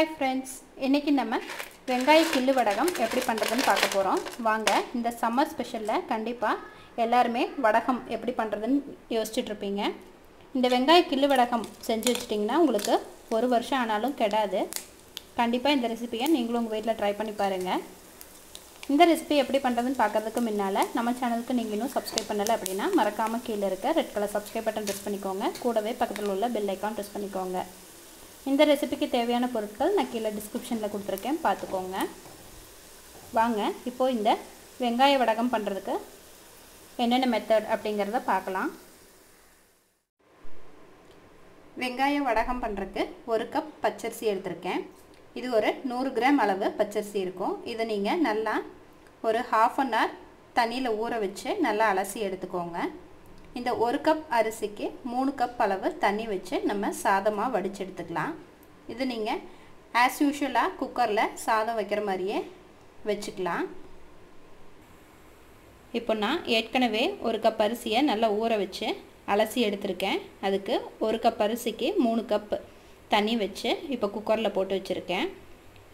Hi friends இன்றைக்கி நம்ம வெங்காய கிள்ளு வடகம் எப்படி பண்ணுறதுன்னு பார்க்க போகிறோம் வாங்க இந்த சம்மர் ஸ்பெஷலில் கண்டிப்பாக எல்லாருமே வடகம் எப்படி பண்ணுறதுன்னு யோசிச்சுட்ருப்பீங்க இந்த வெங்காய கிள்ளு வடகம் செஞ்சு வச்சிட்டிங்கன்னா உங்களுக்கு ஒரு வருஷம் ஆனாலும் கெடாது. கண்டிப்பாக இந்த ரெசிபியை நீங்களும் உங்கள் வீட்டில் ட்ரை பண்ணி பாருங்கள் இந்த ரெசிபி எப்படி பண்ணுறதுன்னு பார்க்கறதுக்கு முன்னால் நம்ம சேனலுக்கு நீங்கள் இன்னும் சப்ஸ்கிரைப் பண்ணலை அப்படின்னா மறக்காமல் கீழே இருக்க red colour subscribe button press பண்ணிக்கோங்க. கூடவே பக்கத்தில் உள்ள பெல் ஐக்கான் ப்ரெஸ் பண்ணிக்கோங்க. இந்த ரெசிபிக்கு தேவையான பொருட்கள் நான் கீழே டிஸ்கிரிப்ஷனில் கொடுத்துருக்கேன். பார்த்துக்கோங்க. வாங்க இப்போது இந்த வெங்காய வடகம் பண்ணுறதுக்கு என்னென்ன மெத்தட் அப்படிங்கிறத பார்க்கலாம். வெங்காய வடகம் பண்ணுறதுக்கு ஒரு கப் பச்சரிசி எடுத்திருக்கேன். இது ஒரு நூறு கிராம் அளவு பச்சரிசி இருக்கும். இதை நீங்கள் நல்லா ஒரு ஹாஃப் அன் ஹவர் தண்ணியில் ஊற வச்சு நல்லா அலசி எடுத்துக்கோங்க. இந்த ஒரு கப் அரிசிக்கு மூணு கப் அளவு தண்ணி வச்சு நம்ம சாதமாக வடித்து எடுத்துக்கலாம். இது நீங்கள் ஆஸ் யூஷுவலாக குக்கரில் சாதம் வைக்கிற மாதிரியே வச்சுக்கலாம். இப்போ நான் ஏற்கனவே ஒரு கப் அரிசியை நல்லா ஊற வச்சு அலசி எடுத்திருக்கேன். அதுக்கு ஒரு கப் அரிசிக்கு மூணு கப் தண்ணி வச்சு இப்போ குக்கரில் போட்டு வச்சுருக்கேன்.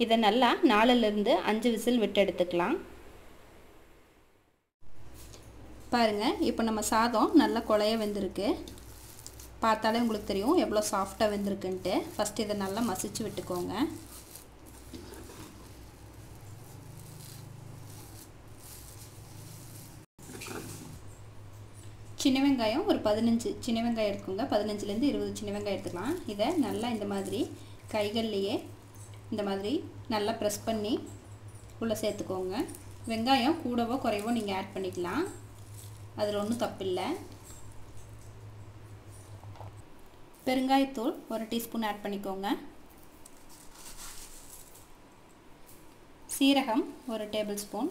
இதை நல்லா நாலுலேருந்து அஞ்சு விசில் விட்டு எடுத்துக்கலாம். பாருங்கள் இப்போ நம்ம சாதம் நல்லா குழைய வெந்திருக்கு. பார்த்தாலே உங்களுக்கு தெரியும் எவ்வளோ சாஃப்டாக வெந்திருக்குன்ட்டு. ஃபஸ்ட் இதை நல்லா மசிச்சு விட்டுக்கோங்க. சின்ன வெங்காயம் ஒரு பதினஞ்சு சின்ன வெங்காயம் எடுத்துக்கோங்க. பதினஞ்சுலேருந்து இருபது சின்ன வெங்காயம் எடுத்துக்கலாம். இதை நல்லா இந்த மாதிரி கைகள்லையே இந்த மாதிரி நல்லா ப்ரெஸ் பண்ணி உள்ளே சேர்த்துக்கோங்க. வெங்காயம் கூடவோ குறைவோ நீங்கள் ஆட் பண்ணிக்கலாம். அதில் ஒன்றும் தப்பில்லை. பெருங்காயத்தூள் ஒரு டீஸ்பூன் ஆட் பண்ணிக்கோங்க. சீரகம் ஒரு டேபிள் ஸ்பூன்.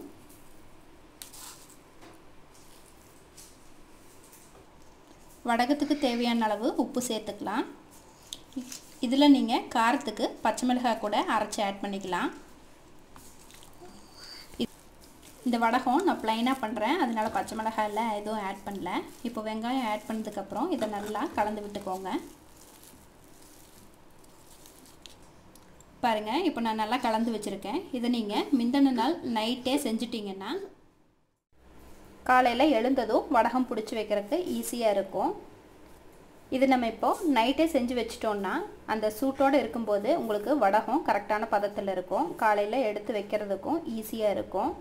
வடகத்துக்கு தேவையான அளவு உப்பு சேர்த்துக்கலாம். இதில் நீங்கள் காரத்துக்கு பச்சை மிளகாய் கூட அரைச்சி ஆட் பண்ணிக்கலாம். இந்த வடகம் நான் ப்ளைனாக பண்ணுறேன் அதனால் பச்சை மிளகாய் எல்லாம் எதுவும் ஆட் பண்ணல. இப்போ வெங்காயம் ஆட் பண்ணதுக்கப்புறம் இதை நல்லா கலந்து விட்டுக்கோங்க. பாருங்கள் இப்போ நான் நல்லா கலந்து வச்சுருக்கேன். இதை நீங்கள் முந்தின நாள் நைட்டே செஞ்சிட்டிங்கன்னா காலையில் எழுந்ததும் வடகம் பிடிச்சி வைக்கிறதுக்கு ஈஸியாக இருக்கும். இது நம்ம இப்போது நைட்டே செஞ்சு வச்சிட்டோன்னா அந்த சூட்டோடு இருக்கும்போது உங்களுக்கு வடகம் கரெக்டான பதத்தில் இருக்கும். காலையில் எடுத்து வைக்கிறதுக்கும் ஈஸியாக இருக்கும்.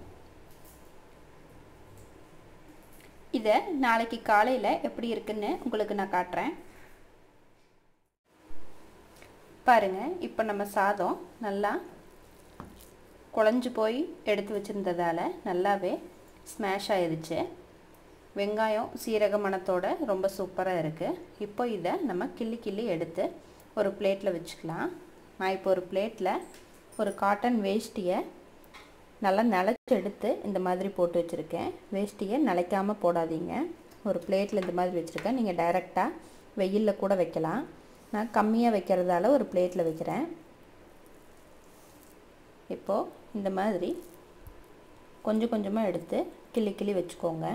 இதை நாளைக்கு காலையில் எப்படி இருக்குன்னு உங்களுக்கு நான் காட்டுறேன். பாருங்கள் இப்போ நம்ம சாதம் நல்லா குழஞ்சி போய் எடுத்து வச்சுருந்ததால் நல்லாவே ஸ்மாஷ் ஆயிடுச்சு. வெங்காயம் சீரக மணத்தோட ரொம்ப சூப்பராக இருக்குது இப்போ இதை நம்ம கிள்ளி கிள்ளி எடுத்து ஒரு பிளேட்டில் வச்சுக்கலாம். நான் இப்போ ஒரு பிளேட்டில் ஒரு காட்டன் வேஷ்டியை நல்லா நிலச்சி எடுத்து இந்த மாதிரி போட்டு வச்சுருக்கேன். வேஷ்டியை நிலைக்காமல் போடாதீங்க. ஒரு பிளேட்டில் இந்த மாதிரி வச்சுருக்கேன். நீங்கள் டைரெக்டாக வெயிலில் கூட வைக்கலாம். நான் கம்மியாக வைக்கிறதால ஒரு பிளேட்டில் வைக்கிறேன். இப்போது இந்த மாதிரி கொஞ்சம் கொஞ்சமாக எடுத்து கிள்ளி கிள்ளி வச்சுக்கோங்க.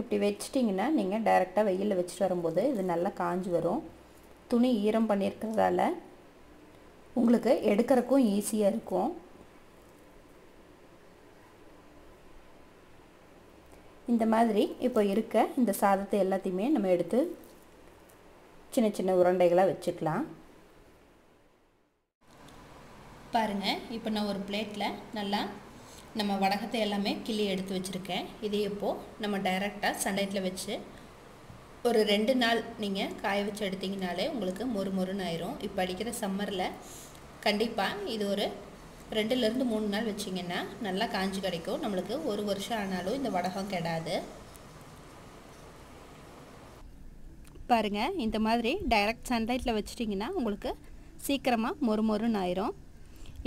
இப்படி வச்சிட்டிங்கன்னா நீங்கள் டைரெக்டாக வெயிலில் வச்சுட்டு வரும்போது இது நல்லா காஞ்சி வரும். துணி ஈரம் பண்ணியிருக்கிறதால உங்களுக்கு எடுக்கிறக்கும் ஈஸியாக இருக்கும். இந்த மாதிரி இப்போ இருக்க இந்த சாதத்தை எல்லாத்தையுமே நம்ம எடுத்து சின்ன சின்ன உருண்டைகளாக வச்சுக்கலாம். பாருங்கள் இப்போ நான் ஒரு பிளேட்டில் நல்லா நம்ம வடகத்தை எல்லாமே கிள்ளி எடுத்து வச்சுருக்கேன். இதே இப்போது நம்ம டைரெக்டாக சன்லைட்டில் வச்சு ஒரு ரெண்டு நாள் நீங்கள் காய வச்சு எடுத்திங்கனாலே உங்களுக்கு மொறு மொறுன்னு ஆயிரும். இப்போ அடிக்கிற சம்மரில் கண்டிப்பாக இது ஒரு ரெண்டுலேருந்து மூணு நாள் வச்சிங்கன்னா நல்லா காஞ்சி கிடைக்கும். நம்மளுக்கு ஒரு வருஷம் ஆனாலும் இந்த வடகம் கெடாது. பாருங்கள் இந்த மாதிரி டைரக்ட் சன்லைட்டில் வச்சிட்டிங்கன்னா உங்களுக்கு சீக்கிரமாக மொறு மொறுன்னு ஆயிரும்.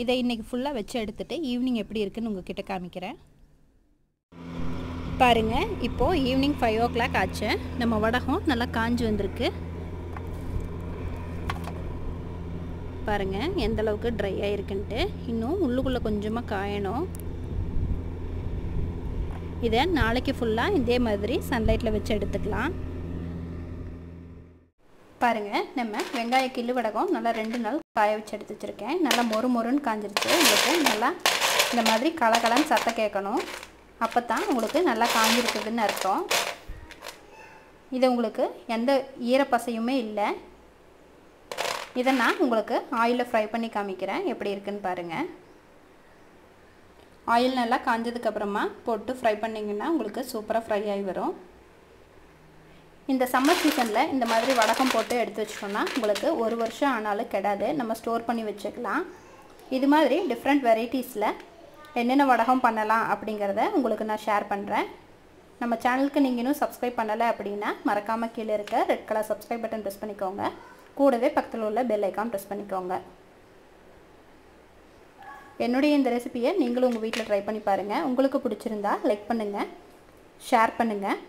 இதை இன்றைக்கி ஃபுல்லாக வச்சு எடுத்துகிட்டு ஈவினிங் எப்படி இருக்குதுன்னு உங்ககிட்ட காமிக்கிறேன். பாருங்கள் இப்போது ஈவினிங் ஃபைவ் ஓ கிளாக் ஆச்சு. நம்ம வடகம் நல்லா காஞ்சி வந்திருக்கு. பாருங்கள் எந்தளவுக்கு ட்ரை ஆகிருக்குன்ட்டு இன்னும் உள்ளுக்குள்ளே கொஞ்சமாக காயணும். இதை நாளைக்கு ஃபுல்லாக இதே மாதிரி சன்லைட்டில் வச்சு எடுத்துக்கலாம். பாருங்கள் நம்ம வெங்காய கிள்ளு வடகம் நல்லா ரெண்டு நாள் காய வச்சு எடுத்து வச்சுருக்கேன். நல்லா மொறு மொறுன்னு காஞ்சிருச்சு. உங்களுக்கு நல்லா இந்த மாதிரி கலகலன்னு சத்தம் கேட்கணும். அப்போ தான் உங்களுக்கு நல்லா காஞ்சிருக்குதுன்னு அர்த்தம். இது உங்களுக்கு எந்த ஈரப்பசையுமே இல்லை. இதை நான் உங்களுக்கு ஆயிலில் ஃப்ரை பண்ணி காமிக்கிறேன். எப்படி இருக்குன்னு பாருங்கள் ஆயில் நல்லா காஞ்சதுக்கப்புறமா போட்டு ஃப்ரை பண்ணிங்கன்னா உங்களுக்கு சூப்பராக ஃப்ரை ஆகி வரும். இந்த சம்மர் சீசனில் இந்த மாதிரி வடகம் போட்டு எடுத்து வச்சிட்டோம்னா உங்களுக்கு ஒரு வருஷம் ஆனாலும் கெடாது. நம்ம ஸ்டோர் பண்ணி வச்சுக்கலாம். இது மாதிரி டிஃப்ரெண்ட் வெரைட்டிஸில் என்னென்ன வடகம் பண்ணலாம் அப்படிங்கிறத உங்களுக்கு நான் ஷேர் பண்ணுறேன் நம்ம சேனலுக்கு நீங்கள் இன்னும் சப்ஸ்கிரைப் பண்ணலை அப்படின்னா மறக்காமல் கீழே இருக்க red colour subscribe button press பண்ணிக்கோங்க. கூடவே பக்கத்தில் உள்ள பெல் ஐக்கான் ப்ரெஸ் பண்ணிக்கோங்க. என்னுடைய இந்த ரெசிபியை நீங்களும் உங்கள் வீட்டில் ட்ரை பண்ணி பாருங்கள் உங்களுக்கு பிடிச்சிருந்தா லைக் பண்ணுங்கள் ஷேர் பண்ணுங்கள்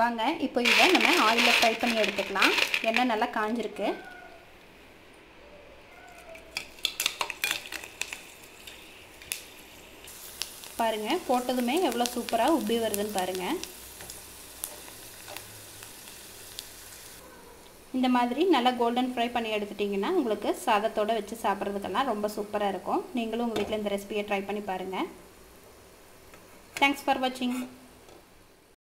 வாங்க இப்போ இதை நம்ம ஆயிலில் ஃப்ரை பண்ணி எடுத்துக்கலாம். எண்ணெய் நல்லா காஞ்சிருக்கு. பாருங்கள் போட்டதுமே எவ்வளோ சூப்பராக உப்பி வருதுன்னு பாருங்கள் இந்த மாதிரி நல்லா கோல்டன் ஃப்ரை பண்ணி எடுத்துட்டிங்கன்னா உங்களுக்கு சாதத்தோடு வச்சு சாப்பிட்றதுக்கெல்லாம் ரொம்ப சூப்பராக இருக்கும். நீங்களும் உங்கள் வீட்டில் இந்த ரெசிபியை ட்ரை பண்ணி பாருங்கள் தேங்க்ஸ் ஃபார் வாட்சிங்